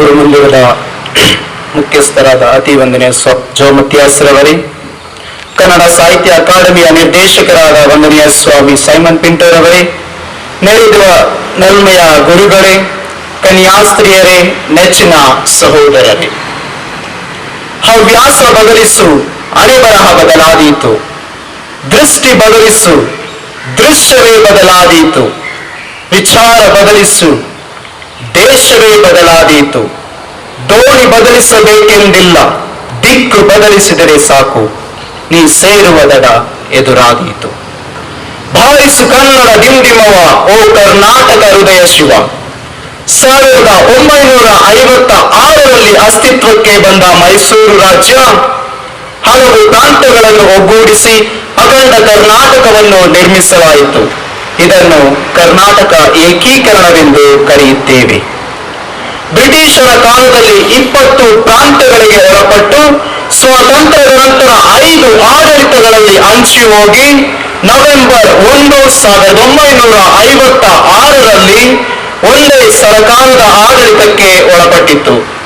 ಗುರುಮಂದಿರದ ಮುಖ್ಯಸ್ಥರಾದ ಅತಿ ವಂದನೆ ಜೋಮತ್ಯಾಸ್ರವರೇ, ಕನ್ನಡ ಸಾಹಿತ್ಯ ಅಕಾಡೆಮಿಯ ನಿರ್ದೇಶಕರಾದ ವಂದನೆಯ ಸ್ವಾಮಿ ಸೈಮನ್ ಪಿಂಟೋರವರೇ, ನೆರೆದಿರುವ ನಲ್ಮೆಯ ಗುರುಗಳೇ, ಕನ್ಯಾಸ್ತ್ರೀಯರೇ, ನೆಚ್ಚಿನ ಸಹೋದರರೇ. ಹವ್ಯಾಸ ಬದಲಿಸು, ಅರೆಬರಹ ಬದಲಾದೀತು. ದೃಷ್ಟಿ ಬದಲಿಸು, ದೃಶ್ಯವೇ ಬದಲಾದೀತು. ವಿಚಾರ ಬದಲಿಸು ದೇಶವೇ ಬದಲಾದೀತು. ದೋಣಿ ಬದಲಿಸಬೇಕೆಂದಿಲ್ಲ. ದಿಕ್ಕು ಬದಲಿಸಿದರೆ ಸಾಕು. ನೀ ಸೇರುವ ದಡ ಎದುರಾದೀತು. ಭಾರಿಸು ಕನ್ನಡ ಡಿಂಡಿಮವ ಓ ಕರ್ನಾಟಕ ಹೃದಯ ಶಿವ. ಸಾವಿರದ ಒಂಬೈನೂರ ಐವತ್ತ ಆರರಲ್ಲಿ ಅಸ್ತಿತ್ವಕ್ಕೆ ಬಂದ ಮೈಸೂರು ರಾಜ್ಯ, ಹಲವು ಪ್ರಾಂತ್ಯಗಳನ್ನು ಒಗ್ಗೂಡಿಸಿ ಅಖಂಡ ಕರ್ನಾಟಕವನ್ನು ನಿರ್ಮಿಸಲಾಯಿತು. ಇದನ್ನು ಕರ್ನಾಟಕ ಏಕೀಕರಣವೆಂದು ಕರೆಯುತ್ತೇವೆ. ಬ್ರಿಟಿಷರ ಕಾಲದಲ್ಲಿ ಇಪ್ಪತ್ತು ಪ್ರಾಂತ್ಯಗಳಿಗೆ ಒಳಪಟ್ಟು ಸ್ವಾತಂತ್ರ್ಯದ ನಂತರ ಐದು ಆಡಳಿತಗಳಲ್ಲಿ ಹಂಚಿ ಹೋಗಿ ನವೆಂಬರ್ ಒಂದು ಸಾವಿರದ ಒಂಬೈನೂರ ಐವತ್ತ ಆರರಲ್ಲಿ ಒಂದೇ ಸರ್ಕಾರದ ಆಡಳಿತಕ್ಕೆ ಒಳಪಟ್ಟಿತ್ತು.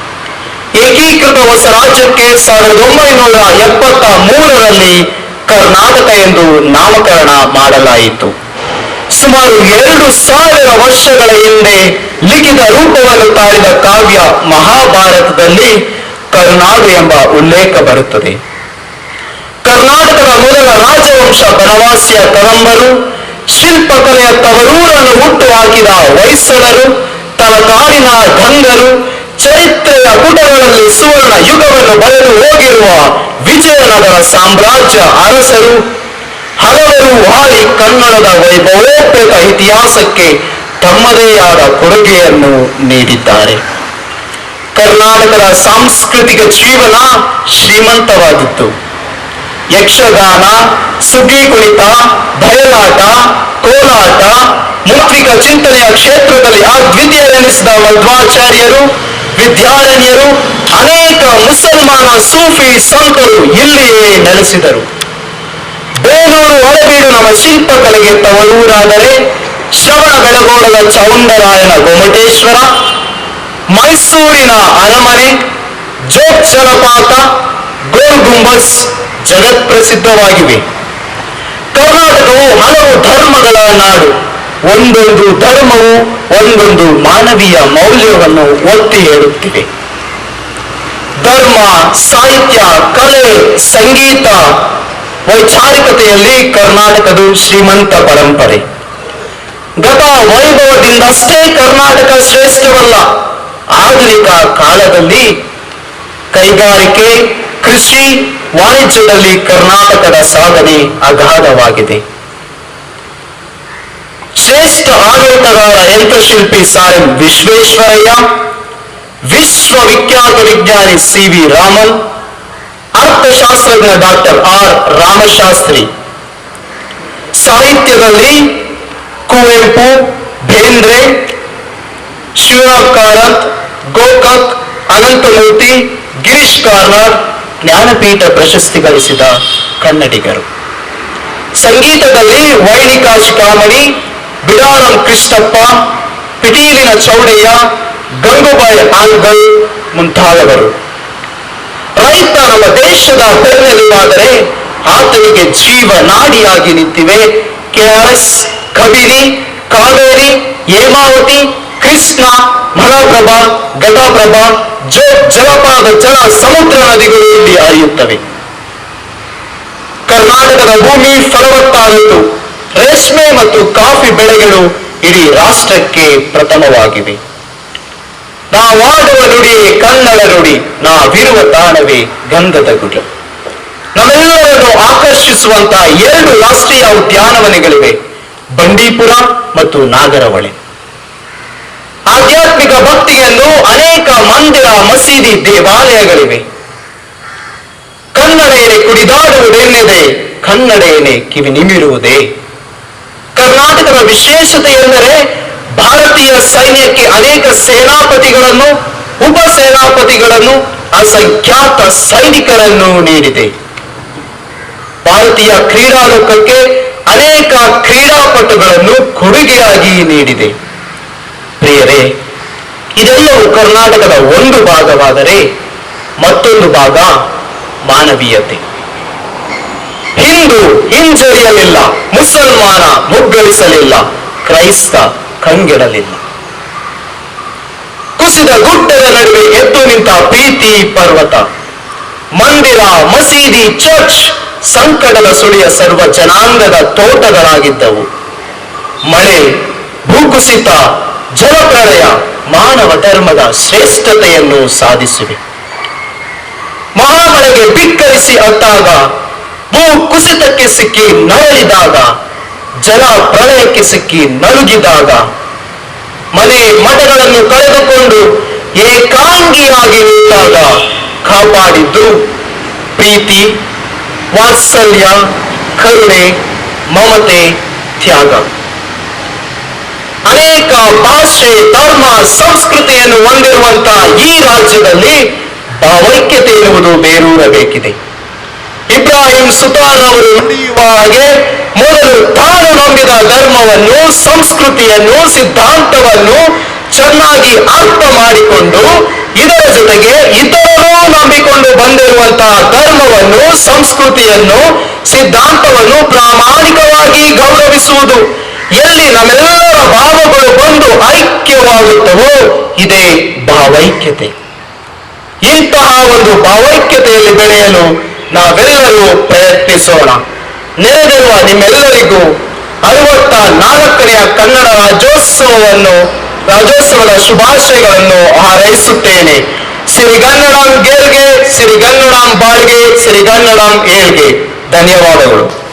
ಏಕೀಕೃತ ಹೊಸ ರಾಜ್ಯಕ್ಕೆ ಸಾವಿರದ ಒಂಬೈನೂರ ಎಪ್ಪತ್ತ ಮೂರರಲ್ಲಿ ಕರ್ನಾಟಕ ಎಂದು ನಾಮಕರಣ ಮಾಡಲಾಯಿತು. ಸುಮಾರು ಎರಡು ಸಾವಿರ ವರ್ಷಗಳ ಹಿಂದೆ ಲಿಖಿತ ರೂಪವನ್ನು ತಾಳಿದ ಕಾವ್ಯ ಮಹಾಭಾರತದಲ್ಲಿ ಕರ್ನಾಡು ಎಂಬ ಉಲ್ಲೇಖ ಬರುತ್ತದೆ. ಕರ್ನಾಟಕದ ಮೊದಲ ರಾಜವಂಶ ಬನವಾಸಿಯ ಕದಂಬರು, ಶಿಲ್ಪಕಲೆಯ ತವರೂರನ್ನು ಹುಟ್ಟು ಹಾಕಿದ ಹೊಯ್ಸಳರು ತಲಕಾಡಿನ ಗಂಗರು, ಚರಿತ್ರೆಯ ಪುಟಗಳಲ್ಲಿ ಸುವರ್ಣ ಯುಗವನ್ನು ಬರೆದು ಹೋಗಿರುವ ವಿಜಯನಗರ ಸಾಮ್ರಾಜ್ಯ ಅರಸರು ಹಾಡಿ ಕನ್ನಡದ ವೈಭವೋಪೇತ ಇತಿಹಾಸಕ್ಕೆ ತಮ್ಮದೇ ಆದ ಕೊಡುಗೆಯನ್ನು ನೀಡಿದ್ದಾರೆ. ಕರ್ನಾಟಕದ ಸಾಂಸ್ಕೃತಿಕ ಜೀವನ ಶ್ರೀಮಂತವಾಗಿತ್ತು. ಯಕ್ಷಗಾನ ಸುಗ್ಗಿ ಕುಣಿತ ಬಯಲಾಟ ಕೋಲಾಟ ಮುದ್ರಿಕ ಚಿಂತನೆಯ ಕ್ಷೇತ್ರದಲ್ಲಿ ಅದ್ವಿತೀಯರೆನಿಸಿದ ಮಧ್ವಾಚಾರ್ಯರು ವಿದ್ಯಾರಣ್ಯರು, ಅನೇಕ ಮುಸಲ್ಮಾನ ಸೂಫಿ ಸಂತರು ಇಲ್ಲಿಯೇ ನೆಲೆಸಿದರು. ಬೇಲೂರು ಒಳಬೀಡು ನಮ್ಮ ಶಿಲ್ಪಕಲೆಗೆ ತವರೂರಾದರೆ ಶ್ರವಣ ಬೆಳಗೋಳದ ಚೌಂಡರಾಯನ ಗೊಮಟೇಶ್ವರ, ಮೈಸೂರಿನ ಅರಮನೆ ಜೋಗ್ ಜಲಪಾತ ಗೋಲ್ ಗುಂಬಸ್ ಜಗತ್ ಪ್ರಸಿದ್ಧವಾಗಿವೆ ಕರ್ನಾಟಕವು ಹಲವು ಧರ್ಮಗಳ ನಾಡು. ಒಂದೊಂದು ಧರ್ಮವು ಒಂದೊಂದು ಮಾನವೀಯ ಮೌಲ್ಯವನ್ನು ಒತ್ತಿ ಹೇಳುತ್ತಿವೆ. ಧರ್ಮ, ಸಾಹಿತ್ಯ, ಕಲೆ, ಸಂಗೀತ ವೈಚಾರಿಕತೆಯಲ್ಲಿ ಕರ್ನಾಟಕದ ಶ್ರೀಮಂತ ಪರಂಪರೆ. ಗತ ವೈಭವದಿಂದಷ್ಟೇ ಕರ್ನಾಟಕ ಶ್ರೇಷ್ಠವಲ್ಲ. ಆಧುನಿಕ ಕಾಲದಲ್ಲಿ ಕೈಗಾರಿಕೆ, ಕೃಷಿ, ವಾಣಿಜ್ಯದಲ್ಲಿ ಕರ್ನಾಟಕದ ಸಾಧನೆ ಅಗಾಧವಾಗಿದೆ. ಶ್ರೇಷ್ಠ ಆಡಳಿತಗಾರ ಯಂತ್ರಶಿಲ್ಪಿ ಸಾರ್ ಎಂ ವಿಶ್ವೇಶ್ವರಯ್ಯ, ವಿಶ್ವವಿಖ್ಯಾತ ವಿಜ್ಞಾನಿ ಸಿ ವಿ ರಾಮನ್ ಅರ್ಥಶಾಸ್ತ್ರಜ್ಞ ಡಾಕ್ಟರ್ ಆರ್ ರಾಮಶಾಸ್ತ್ರಿ. ಸಾಹಿತ್ಯದಲ್ಲಿ ಕುವೆಂಪು, ಬೇಂದ್ರೆ, ಶಿವರಾಮ್ ಕಾರತ್, ಗೋಕಾಕ್, ಅನಂತಮೂರ್ತಿ, ಗಿರೀಶ್ ಕಾರ್ನಾಡ್, ಜ್ಞಾನಪೀಠ ಪ್ರಶಸ್ತಿ ಗಳಿಸಿದ ಕನ್ನಡಿಗರು. ಸಂಗೀತದಲ್ಲಿ ವೈಣಿಕಾಶ್ ಕಾಮಣಿ, ಬಿಡಾರಂ ಕೃಷ್ಣಪ್ಪ, ಪಿಟೀಲಿನ ಚೌಡಯ್ಯ, ಗಂಗೂಬಾಯಿ ಆಲ್ಗಲ್ ಮುಂತಾದವರು. ರೈತ ನಮ್ಮ ದೇಶದ ಬೆನ್ನೆಲುಬಾದರೆ ಆತನಿಗೆ ಜೀವ ನಾಡಿಯಾಗಿ ನಿಂತಿವೆ. ಕೆಆರ್ಎಸ್ ಕಬಿನಿ ಕಾವೇರಿ, ಹೇಮಾವತಿ, ಕೃಷ್ಣ, ಮಲಪ್ರಭಾ, ಘಟಪ್ರಭಾ, ಜೋ ಜಲಪಾದ ಜಲ, ಸಮುದ್ರ ನದಿಗಳು ಇಲ್ಲಿ ಹರಿಯುತ್ತವೆ. ಕರ್ನಾಟಕದ ಭೂಮಿ ಫಲವತ್ತಾದದ್ದು. ರೇಷ್ಮೆ ಮತ್ತು ಕಾಫಿ ಬೆಳೆಗಳು ಇಡೀ ರಾಷ್ಟ್ರಕ್ಕೆ ಪ್ರಥಮವಾಗಿವೆ. ನಾವಾಡುವ ನುಡಿ, ಕನ್ನಡ ನುಡಿ, ನಾವಿರುವ ತಾಣವೇ ಗಂಧದ ಗುಡಿ ನಮ್ಮೆಲ್ಲರನ್ನು ಆಕರ್ಷಿಸುವಂತಹ ಎರಡು ರಾಷ್ಟ್ರೀಯ ಉದ್ಯಾನವನಗಳಿವೆ, ಬಂಡೀಪುರ ಮತ್ತು ನಾಗರಹೊಳೆ ಆಧ್ಯಾತ್ಮಿಕ ಭಕ್ತಿಯಲ್ಲೂ ಅನೇಕ ಮಂದಿರ, ಮಸೀದಿ, ದೇವಾಲಯಗಳಿವೆ. ಕನ್ನಡೇನೆ ಕುಡಿದಾಡುವುದೆಲ್ಲಿದೆ ಕನ್ನಡೇನೆ ಕಿವಿ ನಿಮಿರುವುದೇ ಕರ್ನಾಟಕದ ವಿಶೇಷತೆ ಎಂದರೆ ಭಾರತೀಯ ಸೈನ್ಯಕ್ಕೆ ಅನೇಕ ಸೇನಾಪತಿಗಳನ್ನು ಉಪ ಸೇನಾಪತಿಗಳನ್ನು ಅಸಂಖ್ಯಾತ ಸೈನಿಕರನ್ನು ನೀಡಿದೆ. ಭಾರತೀಯ ಕ್ರೀಡಾಲೋಕಕ್ಕೆ ಅನೇಕ ಕ್ರೀಡಾಪಟುಗಳನ್ನು ಕೊಡುಗೆಯಾಗಿ ನೀಡಿದೆ. ಪ್ರಿಯರೇ, ಇದೆಲ್ಲವೂ ಕರ್ನಾಟಕದ ಒಂದು ಭಾಗವಾದರೆ ಮತ್ತೊಂದು ಭಾಗ ಮಾನವೀಯತೆ. ಹಿಂದೂ ಹಿಂಜರಿಯಲಿಲ್ಲ, ಮುಸಲ್ಮಾನ ಮುಗ್ಗಳಿಸಲಿಲ್ಲ ಕ್ರೈಸ್ತ ಕಂಗೆಡಲಿಲ್ಲ ಕುಸಿದ ಗುಡ್ಡದ ನಡುವೆ ಎದ್ದು ನಿಂತ ಪ್ರೀತಿ ಪರ್ವತ. ಮಂದಿರ, ಮಸೀದಿ, ಚರ್ಚ್, ಸಂಕಟದ ಸುಳಿಯ ಸರ್ವ ಜನಾಂಗದ ತೋಟಗಳಾಗಿದ್ದವು. ಮಳೆ, ಭೂಕುಸಿತ, ಜಲಪ್ರಳಯ, ಮಾನವ ಧರ್ಮದ ಶ್ರೇಷ್ಠತೆಯನ್ನು ಸಾಧಿಸಿವೆ. ಮಹಾಮಳೆಗೆ ಬಿಕ್ಕರಿಸಿ ಅತ್ತಾಗ ಭೂ ಕುಸಿತಕ್ಕೆ ಸಿಕ್ಕಿ ನರಳಿದಾಗ ಜಲ ಪ್ರಳಯಕ್ಕೆ ಸಿಕ್ಕಿ ನಲುಗಿದಾಗ ಮನೆ ಮಠಗಳನ್ನು ಕಳೆದುಕೊಂಡು ಏಕಾಂಗಿಯಾಗಿ ನಿಂತಾಗ ಕಾಪಾಡಿದ್ದು ಪ್ರೀತಿ, ವಾತ್ಸಲ್ಯ, ಕರುಣೆ, ಮಮತೆ, ತ್ಯಾಗ. ಅನೇಕ ಭಾಷೆ ಧರ್ಮ ಸಂಸ್ಕೃತಿಯನ್ನು ಹೊಂದಿರುವಂತಹ ಈ ರಾಜ್ಯದಲ್ಲಿ ಭಾವೈಕ್ಯತೆ ಎನ್ನುವುದು ಬೇರೂರಬೇಕಿದೆ. ಇಬ್ರಾಹಿಂ ಸುತಾನ್ ಅವರು ನುಡಿಯುವ ಹಾಗೆ ಮೊದಲು ತಾನು ನಂಬಿದ ಧರ್ಮವನ್ನು, ಸಂಸ್ಕೃತಿಯನ್ನು, ಸಿದ್ಧಾಂತವನ್ನು ಚೆನ್ನಾಗಿ ಅರ್ಥ ಮಾಡಿಕೊಂಡು ಇದರ ಜೊತೆಗೆ ಇತರರು ನಂಬಿಕೊಂಡು ಬಂದಿರುವಂತಹ ಧರ್ಮವನ್ನು, ಸಂಸ್ಕೃತಿಯನ್ನು, ಸಿದ್ಧಾಂತವನ್ನು ಪ್ರಾಮಾಣಿಕವಾಗಿ ಗೌರವಿಸುವುದು. ಎಲ್ಲಿ ನಮ್ಮೆಲ್ಲರ ಭಾವಗಳು ಬಂದು ಐಕ್ಯವಾಗುತ್ತವೋ, ಇದೇ ಭಾವೈಕ್ಯತೆ. ಇಂತಹ ಒಂದು ಭಾವೈಕ್ಯತೆಯಲ್ಲಿ ಬೆಳೆಯಲು ನಾವೆಲ್ಲರೂ ಪ್ರಯತ್ನಿಸೋಣ. ನೆರೆದಿರುವ ನಿಮ್ಮೆಲ್ಲರಿಗೂ ಅರವತ್ತ ನಾಲ್ಕನೆಯ ಕನ್ನಡ ರಾಜ್ಯೋತ್ಸವವನ್ನು, ರಾಜ್ಯೋತ್ಸವದ ಶುಭಾಶಯಗಳನ್ನು ಹಾರೈಸುತ್ತೇನೆ. ಸಿರಿಗನ್ನಡಂ ಗೆಲ್ಗೆ ಸಿರಿಗನ್ನಡಂ ಬಾಳ್ಗೆ ಸಿರಿಗನ್ನಡಂ ಏಳ್ಗೆ. ಧನ್ಯವಾದಗಳು.